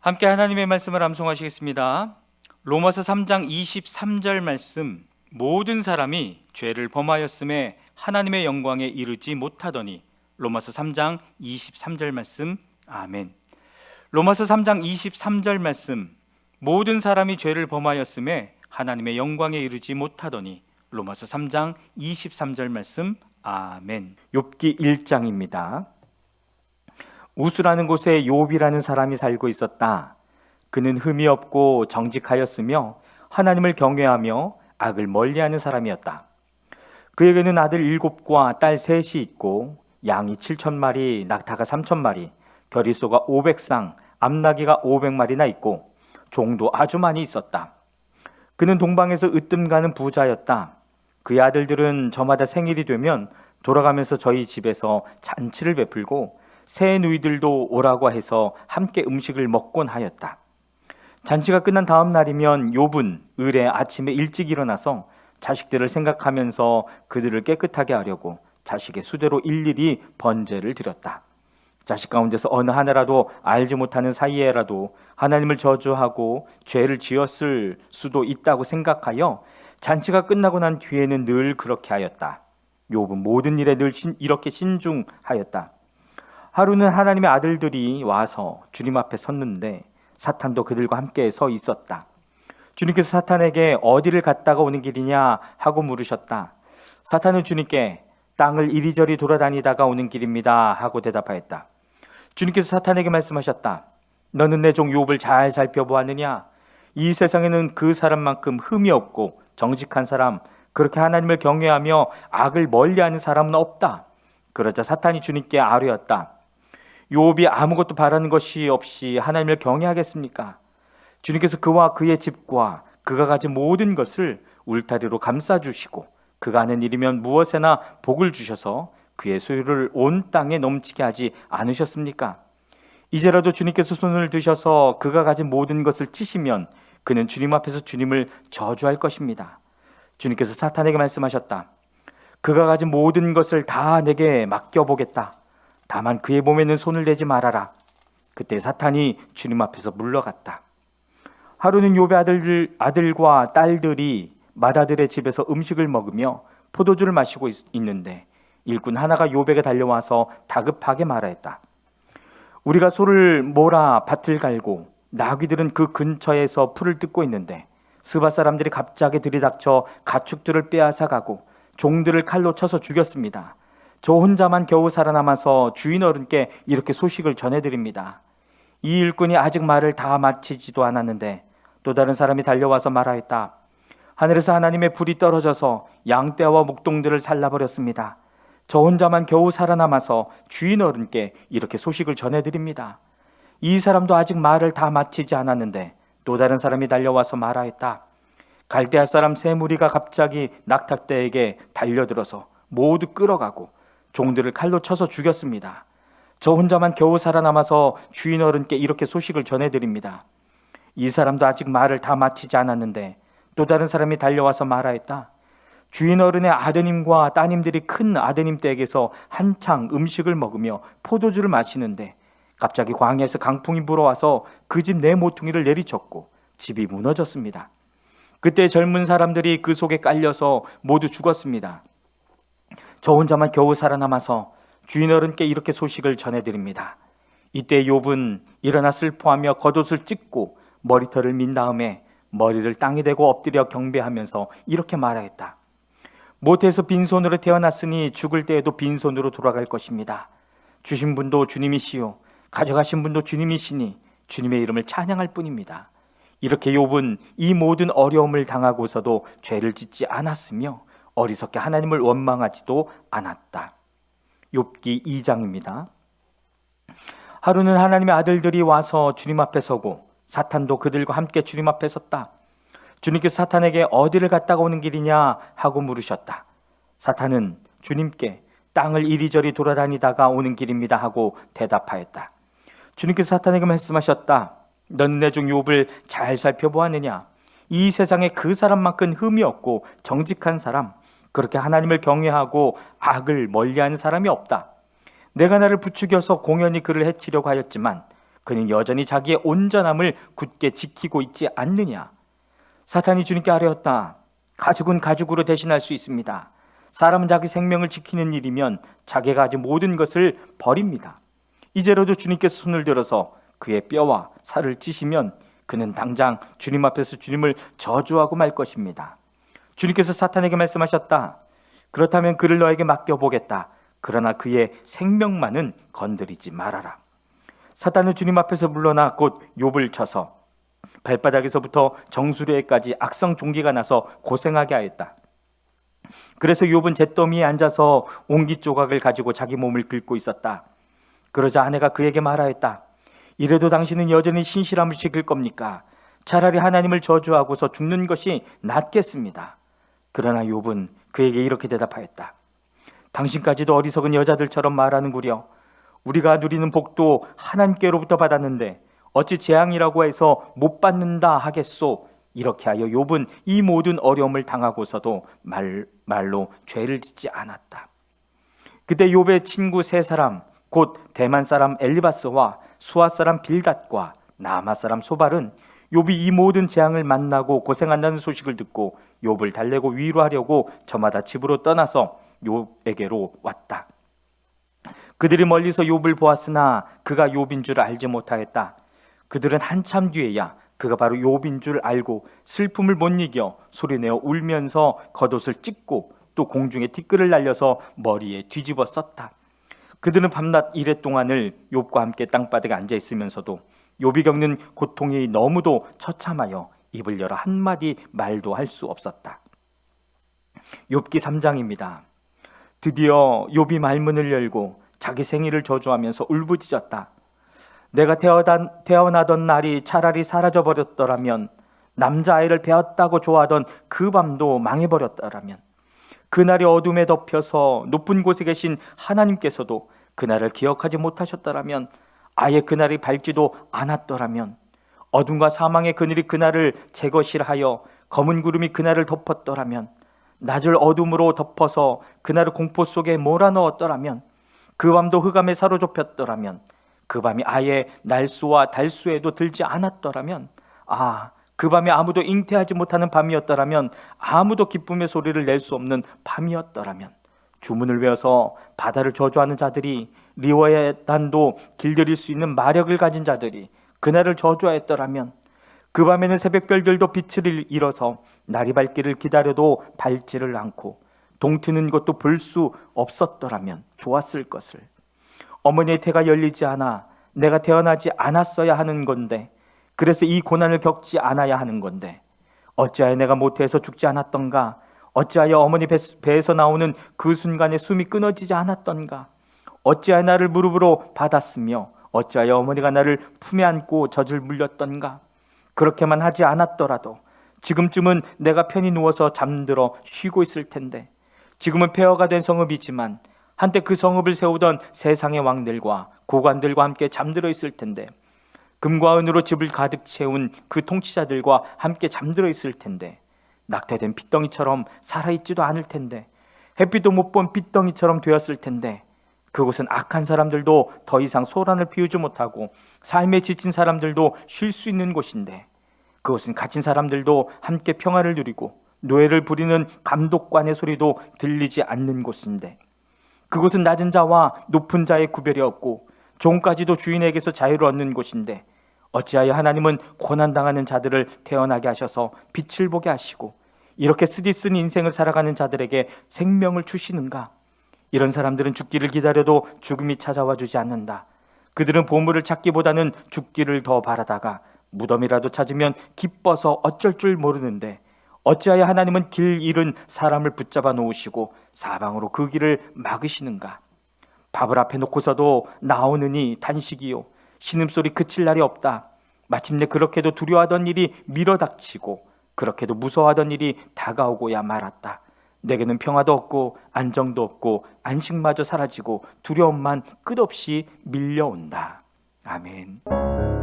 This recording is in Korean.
함께 하나님의 말씀을 암송하시겠습니다. 로마서 3장 23절 말씀 모든 사람이 죄를 범하였음에 하나님의 영광에 이르지 못하더니 로마서 3장 23절 말씀 아멘. 로마서 3장 23절 말씀 모든 사람이 죄를 범하였음에 하나님의 영광에 이르지 못하더니 로마서 3장 23절 말씀 아멘. 욥기 1장입니다. 우수라는 곳에 욥이라는 사람이 살고 있었다. 그는 흠이 없고 정직하였으며 하나님을 경외하며 악을 멀리하는 사람이었다. 그에게는 아들 일곱과 딸 셋이 있고 양이 칠천 마리, 낙타가 삼천 마리, 겨리소가 오백 상, 암나기가 오백 마리나 있고 종도 아주 많이 있었다. 그는 동방에서 으뜸 가는 부자였다. 그의 아들들은 저마다 생일이 되면 돌아가면서 저희 집에서 잔치를 베풀고 새 누이들도 오라고 해서 함께 음식을 먹곤 하였다. 잔치가 끝난 다음 날이면 욥은 을에 아침에 일찍 일어나서 자식들을 생각하면서 그들을 깨끗하게 하려고 자식의 수대로 일일이 번제를 드렸다. 자식 가운데서 어느 하나라도 알지 못하는 사이에라도 하나님을 저주하고 죄를 지었을 수도 있다고 생각하여 잔치가 끝나고 난 뒤에는 늘 그렇게 하였다. 욥은 모든 일에 늘 신- 이렇게 신중하였다. 하루는 하나님의 아들들이 와서 주님 앞에 섰는데 사탄도 그들과 함께 서 있었다. 주님께서 사탄에게 어디를 갔다가 오는 길이냐 하고 물으셨다. 사탄은 주님께 땅을 이리저리 돌아다니다가 오는 길입니다 하고 대답하였다. 주님께서 사탄에게 말씀하셨다. 너는 내 종 욥을 잘 살펴보았느냐? 이 세상에는 그 사람만큼 흠이 없고 정직한 사람, 그렇게 하나님을 경외하며 악을 멀리하는 사람은 없다. 그러자 사탄이 주님께 아뢰었다. 욥이 아무것도 바라는 것이 없이 하나님을 경외하겠습니까? 주님께서 그와 그의 집과 그가 가진 모든 것을 울타리로 감싸주시고 그가 하는 일이면 무엇에나 복을 주셔서 그의 소유를 온 땅에 넘치게 하지 않으셨습니까? 이제라도 주님께서 손을 드셔서 그가 가진 모든 것을 치시면 그는 주님 앞에서 주님을 저주할 것입니다. 주님께서 사탄에게 말씀하셨다. 그가 가진 모든 것을 다 내게 맡겨보겠다. 다만 그의 몸에는 손을 대지 말아라. 그때 사탄이 주님 앞에서 물러갔다. 하루는 욥의 아들, 아들과 딸들이 마다들의 집에서 음식을 먹으며 포도주를 마시고 있, 있는데 일꾼 하나가 욥에게 달려와서 다급하게 말하였다. 우리가 소를 몰아 밭을 갈고 나귀들은 그 근처에서 풀을 뜯고 있는데 스바 사람들이 갑자기 들이닥쳐 가축들을 빼앗아 가고 종들을 칼로 쳐서 죽였습니다. 저 혼자만 겨우 살아남아서 주인 어른께 이렇게 소식을 전해드립니다. 이 일꾼이 아직 말을 다 마치지도 않았는데 또 다른 사람이 달려와서 말하였다. 하늘에서 하나님의 불이 떨어져서 양떼와 목동들을 살라버렸습니다. 저 혼자만 겨우 살아남아서 주인 어른께 이렇게 소식을 전해드립니다. 이 사람도 아직 말을 다 마치지 않았는데 또 다른 사람이 달려와서 말하였다. 갈대아 사람 세 무리가 갑자기 낙타떼에게 달려들어서 모두 끌어가고 종들을 칼로 쳐서 죽였습니다. 저 혼자만 겨우 살아남아서 주인 어른께 이렇게 소식을 전해드립니다. 이 사람도 아직 말을 다 마치지 않았는데 또 다른 사람이 달려와서 말하였다. 주인 어른의 아드님과 따님들이 큰 아드님 댁에서 한창 음식을 먹으며 포도주를 마시는데 갑자기 광야에서 강풍이 불어와서 그 집 내 모퉁이를 내리쳤고 집이 무너졌습니다. 그때 젊은 사람들이 그 속에 깔려서 모두 죽었습니다. 저 혼자만 겨우 살아남아서 주인 어른께 이렇게 소식을 전해드립니다. 이때 욥은 일어나 슬퍼하며 겉옷을 찢고 머리털을 민 다음에 머리를 땅에 대고 엎드려 경배하면서 이렇게 말하였다. 모태에서 빈손으로 태어났으니 죽을 때에도 빈손으로 돌아갈 것입니다. 주신 분도 주님이시요 가져가신 분도 주님이시니 주님의 이름을 찬양할 뿐입니다. 이렇게 욥은 이 모든 어려움을 당하고서도 죄를 짓지 않았으며 어리석게 하나님을 원망하지도 않았다. 욥기 2장입니다. 하루는 하나님의 아들들이 와서 주님 앞에 서고 사탄도 그들과 함께 주님 앞에 섰다. 주님께서 사탄에게 어디를 갔다가 오는 길이냐 하고 물으셨다. 사탄은 주님께 땅을 이리저리 돌아다니다가 오는 길입니다 하고 대답하였다. 주님께서 사탄에게 말씀하셨다. 너는 내 종 욥을 잘 살펴보았느냐? 이 세상에 그 사람만큼 흠이 없고 정직한 사람, 그렇게 하나님을 경외하고 악을 멀리하는 사람이 없다. 내가 나를 부추겨서 공연히 그를 해치려고 하였지만 그는 여전히 자기의 온전함을 굳게 지키고 있지 않느냐? 사탄이 주님께 아뢰었다. 가죽은 가죽으로 대신할 수 있습니다. 사람은 자기 생명을 지키는 일이면 자기가 가진 모든 것을 버립니다. 이제라도 주님께서 손을 들어서 그의 뼈와 살을 찌시면 그는 당장 주님 앞에서 주님을 저주하고 말 것입니다. 주님께서 사탄에게 말씀하셨다. 그렇다면 그를 너에게 맡겨보겠다. 그러나 그의 생명만은 건드리지 말아라. 사탄은 주님 앞에서 물러나 곧 욥을 쳐서 발바닥에서부터 정수리에까지 악성 종기가 나서 고생하게 하였다. 그래서 욥은 잿더미에 앉아서 옹기 조각을 가지고 자기 몸을 긁고 있었다. 그러자 아내가 그에게 말하였다. 이래도 당신은 여전히 신실함을 지킬 겁니까? 차라리 하나님을 저주하고서 죽는 것이 낫겠습니다. 그러나 욥은 그에게 이렇게 대답하였다. 당신까지도 어리석은 여자들처럼 말하는구려. 우리가 누리는 복도 하나님께로부터 받았는데 어찌 재앙이라고 해서 못 받는다 하겠소? 이렇게 하여 욥은 이 모든 어려움을 당하고서도 말, 말로 죄를 짓지 않았다. 그때 욥의 친구 세 사람 곧 대만 사람 엘리바스와 수아 사람 빌닷과 나마 사람 소발은 욥이 이 모든 재앙을 만나고 고생한다는 소식을 듣고 욥을 달래고 위로하려고 저마다 집으로 떠나서 욥에게로 왔다. 그들이 멀리서 욥을 보았으나 그가 욥인 줄 알지 못하였다. 그들은 한참 뒤에야 그가 바로 욥인 줄 알고 슬픔을 못 이겨 소리내어 울면서 겉옷을 찢고 또 공중에 티끌을 날려서 머리에 뒤집어 썼다. 그들은 밤낮 이래 동안을 욥과 함께 땅바닥에 앉아 있으면서도 욥이 겪는 고통이 너무도 처참하여 입을 열어 한마디 말도 할 수 없었다. 욥기 3장입니다. 드디어 욥이 말문을 열고 자기 생일을 저주하면서 울부짖었다. 내가 태어난, 태어나 던 날이 차라리 사라져 버렸더라면 남자아이를 배웠다고 좋아하던 그 밤도 망해버렸더라면 그날이 어둠에 덮여서 높은 곳에 계신 하나님께서도 그날을 기억하지 못하셨더라면 아예 그날이 밝지도 않았더라면 어둠과 사망의 그늘이 그날을 제 것이라 하여 검은 구름이 그날을 덮었더라면 낮을 어둠으로 덮어서 그날을 공포 속에 몰아넣었더라면 그 밤도 흑암에 사로잡혔더라면 그 밤이 아예 날수와 달수에도 들지 않았더라면 아, 그 밤에 아무도 잉태하지 못하는 밤이었더라면 아무도 기쁨의 소리를 낼 수 없는 밤이었더라면 주문을 외워서 바다를 저주하는 자들이 리워의 단도 길들일 수 있는 마력을 가진 자들이 그날을 저주하였더라면 그 밤에는 새벽별들도 빛을 잃어서 날이 밝기를 기다려도 밝지를 않고 동트는 것도 볼 수 없었더라면 좋았을 것을. 어머니의 태가 열리지 않아 내가 태어나지 않았어야 하는 건데 그래서 이 고난을 겪지 않아야 하는 건데 어찌하여 내가 모태에서 죽지 않았던가? 어찌하여 어머니 배에서 나오는 그 순간에 숨이 끊어지지 않았던가 어찌하여 나를 무릎으로 받았으며 어찌하여 어머니가 나를 품에 안고 젖을 물렸던가? 그렇게만 하지 않았더라도 지금쯤은 내가 편히 누워서 잠들어 쉬고 있을 텐데 지금은 폐허가 된 성읍이지만 한때 그 성읍을 세우던 세상의 왕들과 고관들과 함께 잠들어 있을 텐데 금과 은으로 집을 가득 채운 그 통치자들과 함께 잠들어 있을 텐데 낙태된 핏덩이처럼 살아있지도 않을 텐데 햇빛도 못 본 핏덩이처럼 되었을 텐데 그곳은 악한 사람들도 더 이상 소란을 피우지 못하고 삶에 지친 사람들도 쉴 수 있는 곳인데 그곳은 갇힌 사람들도 함께 평화를 누리고 노예를 부리는 감독관의 소리도 들리지 않는 곳인데 그곳은 낮은 자와 높은 자의 구별이 없고 종까지도 주인에게서 자유를 얻는 곳인데 어찌하여 하나님은 고난당하는 자들을 태어나게 하셔서 빛을 보게 하시고 이렇게 쓰디쓴 인생을 살아가는 자들에게 생명을 주시는가? 이런 사람들은 죽기를 기다려도 죽음이 찾아와 주지 않는다. 그들은 보물을 찾기보다는 죽기를 더 바라다가 무덤이라도 찾으면 기뻐서 어쩔 줄 모르는데 어찌하여 하나님은 길 잃은 사람을 붙잡아 놓으시고 사방으로 그 길을 막으시는가? 밥을 앞에 놓고서도 나오느니 단식이요. 신음소리 그칠 날이 없다. 마침내 그렇게도 두려워하던 일이 밀어닥치고 그렇게도 무서워하던 일이 다가오고야 말았다. 내게는 평화도 없고 안정도 없고 안식마저 사라지고 두려움만 끝없이 밀려온다. 아멘.